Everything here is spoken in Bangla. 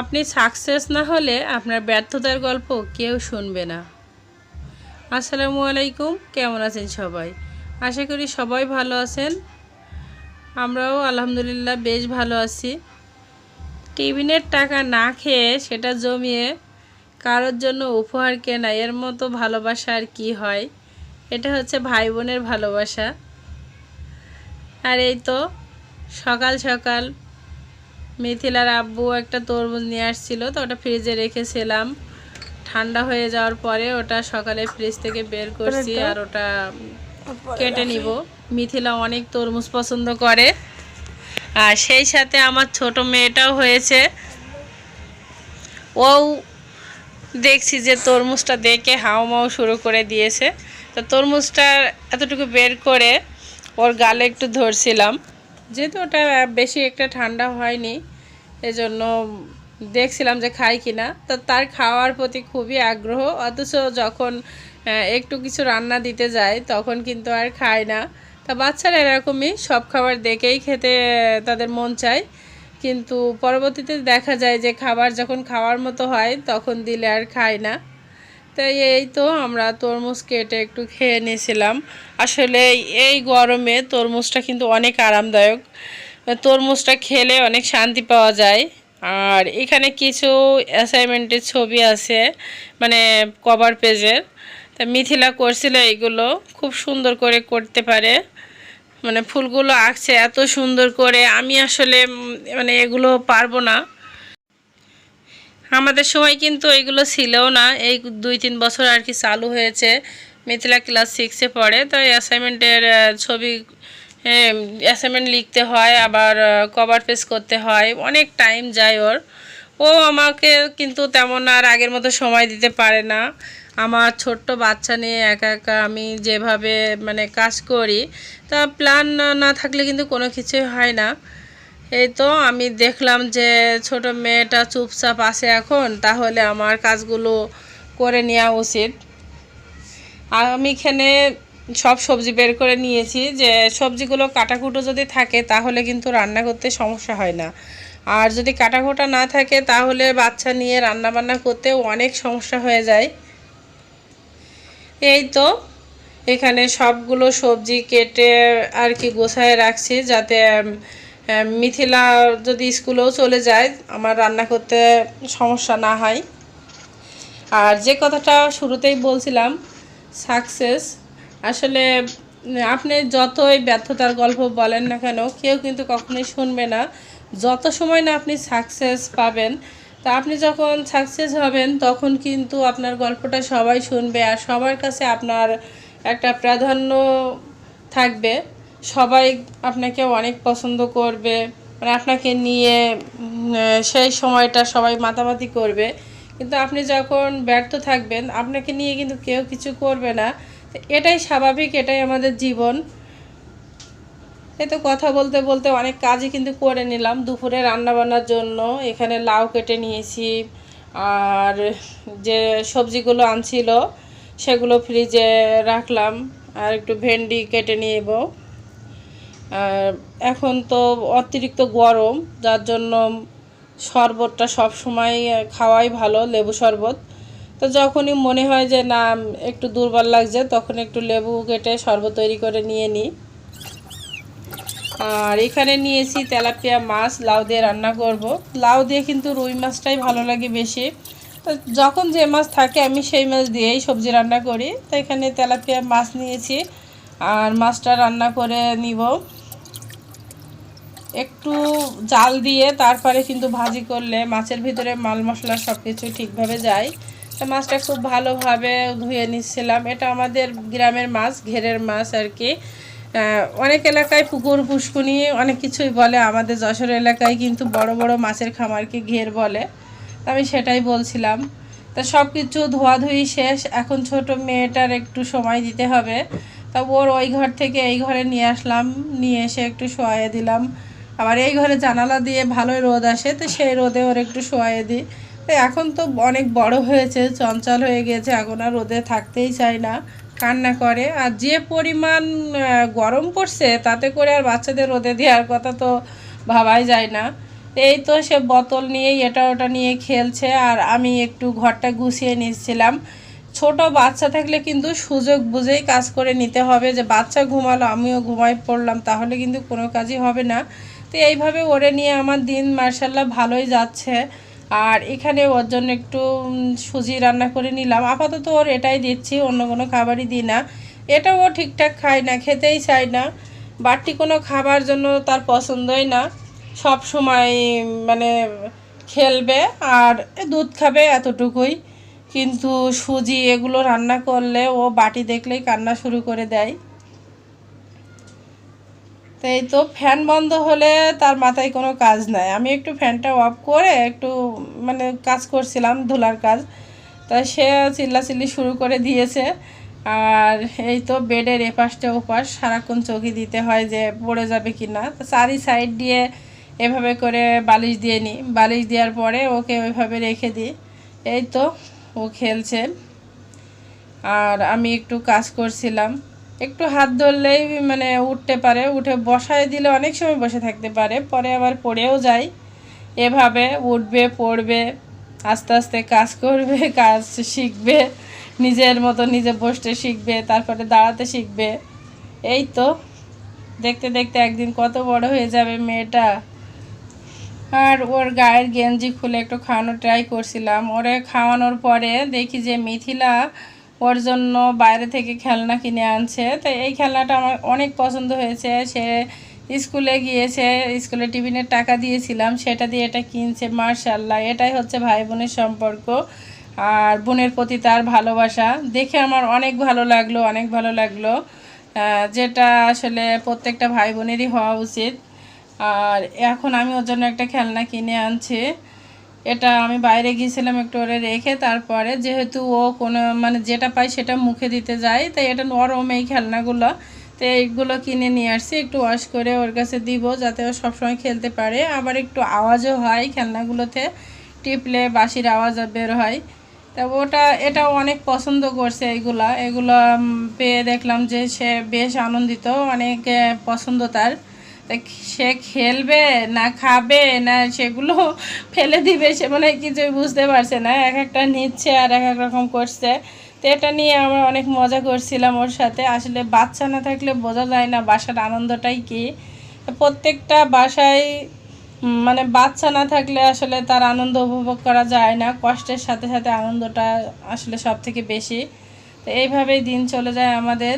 আপনি সাকসেস না হলে আপনার ব্যর্থতার গল্প কেউ শুনবে না। আসসালামু আলাইকুম, কেমন আছেন সবাই? আশা করি সবাই ভালো আছেন। আমরাও আলহামদুলিল্লাহ বেশ ভালো আছি। টিফিনের টাকা না খেয়ে সেটা জমিয়ে কারোর জন্য উপহার কেনা, এর মতো ভালোবাসা আর কি হয়? এটা হচ্ছে ভাই বোনের ভালোবাসা। আর এই তো সকাল সকাল মিথিলার আব্বু একটা তরমুজ নিয়ে আসছিল তো ওটা ফ্রিজে রেখেছিলাম। ঠান্ডা হয়ে যাওয়ার পরে ওটা সকালে ফ্রিজ থেকে বের করছি আর ওটা কেটে নিব। মিথিলা অনেক তরমুজ পছন্দ করে। আর সেই সাথে আমার ছোট মেয়েটাও হয়েছে। ও দেখছি যে তরমুজটা দেখে হাওমাও শুরু করে দিয়েছে। তো তরমুজটা এতটুকু বের করে ওর গালে একটু ধরছিলাম। যেহেতু ওটা বেশি একটা ঠান্ডা হয়নি, এজন্য দেখছিলাম যে খাই কিনা। তো তার খাওয়ার প্রতি খুবই আগ্রহ, অথচ যখন একটু কিছু রান্না দিতে যায়, তখন কিন্তু আর খায় না। তা বাচ্চারা এরকমই, সব খাবার দেখেই খেতে, তাদের মন চায়। কিন্তু পরবর্তীতে দেখা যায় যে খাবার যখন খাওয়ার মতো হয়, তখন দিলে আর খায় না। তাই এই তো আমরা তরমুজ কেটে একটু খেয়ে নিয়েছিলাম। আসলে এই গরমে তরমুজটা কিন্তু অনেক আরামদায়ক। তরমুজটা খেলে অনেক শান্তি পাওয়া যায়। আর এখানে কিছু অ্যাসাইনমেন্টের ছবি আছে মানে কভার পেজের তা মিথিলা করছিল এইগুলো, খুব সুন্দর করে করতে পারে। মানে ফুলগুলো আঁকছে এত সুন্দর করে। আমি আসলে মানে এগুলো পারব না। আমাদের সময় কিন্তু এইগুলো ছিলও না। এই দুই তিন বছর আর কি চালু হয়েছে। মিথিলা ক্লাস সিক্সে পড়ে। তো অ্যাসাইনমেন্টের ছবি অ্যাসাইনমেন্ট লিখতে হয়, আবার কভার পেজ করতে হয়। অনেক টাইম যায় ওর। ও আমাকে কিন্তু তেমন আর আগের মতো সময় দিতে পারে না। আমার ছোট্ট বাচ্চা নিয়ে একা একা আমি যেভাবে মানে কাজ করি, তা প্ল্যান না থাকলে কিন্তু কোনো কিছুই হয় না। এই তো আমি দেখলাম যে ছোট মেয়েটা চুপচাপ আছে এখন, তাহলে আমার কাজগুলো করে নেওয়া উচিত। আর আমি এখানে সব সবজি বের করে নিয়েছি, যে সবজিগুলো কাটাকুটো যদি থাকে, তাহলে কিন্তু রান্না করতে সমস্যা হয় না। আর যদি কাটাকুটা না থাকে, তাহলে বাচ্চা নিয়ে রান্না বান্না করতেও অনেক সমস্যা হয়ে যায়। এই তো এখানে সবগুলো সবজি কেটে আর কি গোছায় রাখছি, যাতে মিথিলা যদি স্কুলেও চলে যায়, আমার রান্না করতে সমস্যা না হয়। আর যে কথাটা শুরুতেই বলছিলাম সাকসেস আসলে, আপনি যতই ব্যর্থতার গল্প বলেন না কেন, কেউ কিন্তু কখনোই শুনবে না। যত সময় না আপনি সাকসেস পাবেন, তা আপনি যখন সাকসেস হবেন, তখন কিন্তু আপনার গল্পটা সবাই শুনবে আর সবার কাছে আপনার একটা প্রাধান্য থাকবে। সবাই আপনাকে অনেক পছন্দ করবে মানে আপনাকে নিয়ে সেই সময়টা সবাই মাতামাতি করবে। কিন্তু আপনি যখন ব্যর্থ থাকবেন, আপনাকে নিয়ে কিন্তু কেউ কিছু করবে না। এটাই স্বাভাবিক, এটাই আমাদের জীবন। এই তো কথা বলতে বলতে অনেক কাজই কিন্তু করে নিলাম। দুপুরে রান্না বান্নার জন্য এখানে লাউ কেটে নিয়েছি। আর যে সবজিগুলো আনছিল, সেগুলো ফ্রিজে রাখলাম। আর একটু ভেন্ডি কেটে নিয়ে এখন তো অতিরিক্ত গরম, যার জন্য শরবতটা সব সময় খাওয়াই ভালো, লেবু শরবত। তো যখনই মনে হয় যে না, একটু দুর্বল লাগছে, তখন একটু লেবু কেটে শরবত তৈরি করে নিয়ে নিই। আর এখানে নিয়েছি তেলাপিয়া মাছ, লাউ দিয়ে রান্না করব। লাউ দিয়ে কিন্তু রুই মাছটাই ভালো লাগে বেশি। যখন যে মাছ থাকে, আমি সেই মাছ দিয়েই সবজি রান্না করি। তো এখানে তেলাপিয়া মাছ নিয়েছি, আর মাছটা রান্না করে নিব। একটু জাল দিয়ে তারপরে কিন্তু ভাজি করলে মাছের ভিতরে মাল মশলা সব কিছু ঠিকভাবে যায়। তো মাছটা খুব ভালোভাবে ধুয়ে নিচ্ছিলাম। এটা আমাদের গ্রামের মাছ, ঘেরের মাছ আর কি। অনেক এলাকায় পুকুর, পুষ্কুনি অনেক কিছুই বলে। আমাদের যশোর এলাকায় কিন্তু বড় বড় মাছের খামারকে ঘের বলে। আমি সেটাই বলছিলাম। তা সব কিছু ধোয়াধুয়ি শেষ। এখন ছোট মেয়েটার একটু সময় দিতে হবে। তা ওর ওই ঘর থেকে এই ঘরে নিয়ে আসলাম। নিয়ে এসে একটু শোয়াইয়ে দিলাম। আবার এই ঘরে জানালা দিয়ে ভালোই রোদ আসে, তো সেই রোদে ওর একটু শোয়াই দিই। তো এখন তো অনেক বড় হয়েছে, চঞ্চল হয়ে গেছে, এখন আর রোদে থাকতেই চায় না, কান্না করে। আর যে পরিমাণ গরম পড়ছে, তাতে করে আর বাচ্চাদের রোদে দেওয়ার কথা তো ভাবাই যায় না। এই তো সে বোতল নিয়ে এটা ওটা নিয়ে খেলছে, আর আমি একটু ঘরটা গুছিয়ে নিচ্ছিলাম। ছোট বাচ্চা থাকলে কিন্তু সুযোগ বুঝেই কাজ করে নিতে হবে, যে বাচ্চা ঘুমালো, আমিও ঘুমাই পড়লাম, তাহলে কিন্তু কোনো কাজই হবে না। তো এইভাবে ওরে নিয়ে আমার দিন মার্শাল্লাহ ভালোই যাচ্ছে। আর এখানে ওর জন্য একটু সুজি রান্না করে নিলাম। আপাতত ওর এটাই দিচ্ছি, অন্য কোনো খাবারই দিই না। এটা ও ঠিকঠাক খায় না, খেতেই চায় না। বাড়তি কোনো খাবার জন্য তার পছন্দই না। সব সময় মানে খেলবে আর দুধ খাবে এতটুকুই। কিন্তু সুজি এগুলো রান্না করলে ও বাটি দেখলেই কান্না শুরু করে দেয়। তো এই তো ফ্যান বন্ধ হলে তার মাথায় কোনো কাজ নাই। আমি একটু ফ্যানটা অফ করে একটু মানে কাজ করছিলাম, ধুলার কাজ। তা সে চিল্লাচিল্লি শুরু করে দিয়েছে। আর এই তো বেডের এপাশটা ওপাশ, সারাক্ষণ চোখে দিতে হয় যে পড়ে যাবে কি না তো চারি সাইড দিয়ে এভাবে করে বালিশ দিয়ে নিই বালিশ দেওয়ার পরে ওকে ওইভাবে রেখে দিই। এই তো ও খেলছে। আর আমি একটু কাজ করছিলাম। একটু হাত ধরলেই মানে উঠতে পারে, উঠে বসায় দিলে অনেক সময় বসে থাকতে পারে, পরে আবার পড়েও যায়। এভাবে উঠবে, পড়বে, আস্তে আস্তে কাজ করবে, কাজ শিখবে, নিজের মতো নিজে বসতে শিখবে, তারপরে দাঁড়াতে শিখবে। এই তো, দেখতে দেখতে একদিন কত বড় হয়ে যাবে মেয়েটা। আর ওর গায়ের গেঞ্জি খুলে একটু খাওয়ানোর ট্রাই করছিলাম। ওরে খাওয়ানোর পরে দেখি যে মিথিলা ওর জন্য বাইরে থেকে খেলনা কিনে আনছে। তো এই খেলনাটা আমার অনেক পছন্দ হয়েছে। সে স্কুলে গিয়েছে, স্কুলে টিফিনের টাকা দিয়েছিলাম, সেটা দিয়ে এটা কিনছে। মার্শাল্লাহ, এটাই হচ্ছে ভাই বোনের সম্পর্ক আর বোনের প্রতি তার ভালোবাসা। দেখে আমার অনেক ভালো লাগল, অনেক ভালো লাগল। যেটা আসলে প্রত্যেকটা ভাই বোনেরই হওয়া উচিত। আর এখন আমি ওর জন্য একটা খেলনা কিনে আনছি। এটা আমি বাইরে গিয়েছিলাম একটু ওরে রেখে, তারপরে যেহেতু ও কোনো মানে যেটা পাই সেটা মুখে দিতে যায়, তাই এটা নরম এই খেলনাগুলো। তো এইগুলো কিনে নিয়ে আসছি, একটু ওয়াশ করে ওর কাছে দিব, যাতে ও সবসময় খেলতে পারে। আবার একটু আওয়াজও হয় খেলনাগুলোতে, টিপলে বাঁশির আওয়াজ বের হয়। তা ওটা, এটাও অনেক পছন্দ করছে এইগুলা এগুলো পেয়ে দেখলাম যে সে বেশ আনন্দিত, অনেক পছন্দ তার। তা সে খেলবে না খাবে না সেগুলো ফেলে দিবে সে মনে কিছুই বুঝতে পারছে না। এক একটা নিচ্ছে আর এক এক রকম করছে। তো এটা নিয়ে আমরা অনেক মজা করছিলাম ওর সাথে। আসলে বাচ্চা না থাকলে বোঝা যায় না বাসার আনন্দটাই কি। প্রত্যেকটা বাসায় মানে বাচ্চা না থাকলে আসলে তার আনন্দ উপভোগ করা যায় না। কষ্টের সাথে সাথে আনন্দটা আসলে সব থেকে বেশি। তো এইভাবেই দিন চলে যায় আমাদের।